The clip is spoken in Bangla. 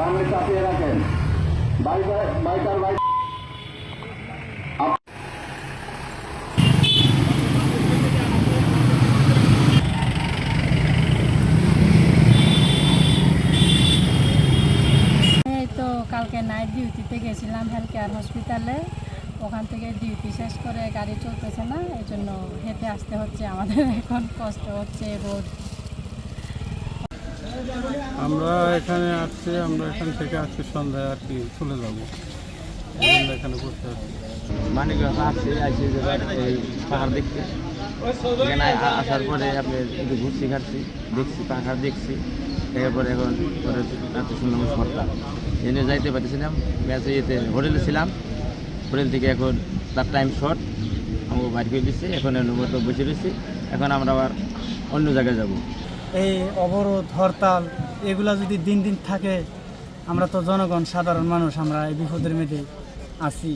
বামে চাপিয়ে রাখেন। বাইকার বাইক কালকে নাইট ডিউটিতে গেছিলাম হেলথ কেয়ার হসপিটালে ওখান থেকে ডিউটি শেষ করে গাড়ি চলতেছে না এই জন্য হেঁটে আসতে হচ্ছে। আমাদের এখন কষ্ট হচ্ছে রোড আমরা এখানে আসছি আমরা এখান থেকে আজকে সন্ধ্যায় আর কি চলে যাব। এখানে বসে আছি। মানিকগঞ্জ আসছি আসছি এই পাহাড় দেখতে। এখানে আসার পরে আপনি একটু ঘুরছি ঘাটছি দেখছি পাহাড় দেখছি। এরপরে এখন পরে রাতে শুনলাম সরকার। এনে যাইতে পারতেছিলাম ম্যাচে ইয়েতে হোটেলে ছিলাম। হোটেল থেকে এখন তার টাইম শর্ট আমাকে বাড়ি করে দিচ্ছে এখন এর মতো বসে রয়েছি। এখন আমরা আবার অন্য জায়গায় যাব। এই অবরোধ হরতাল এগুলা যদি দিন দিন থাকে, আমরা তো জনগণ, সাধারণ মানুষ, আমরা এই বিপদের মেয়েদের আছি।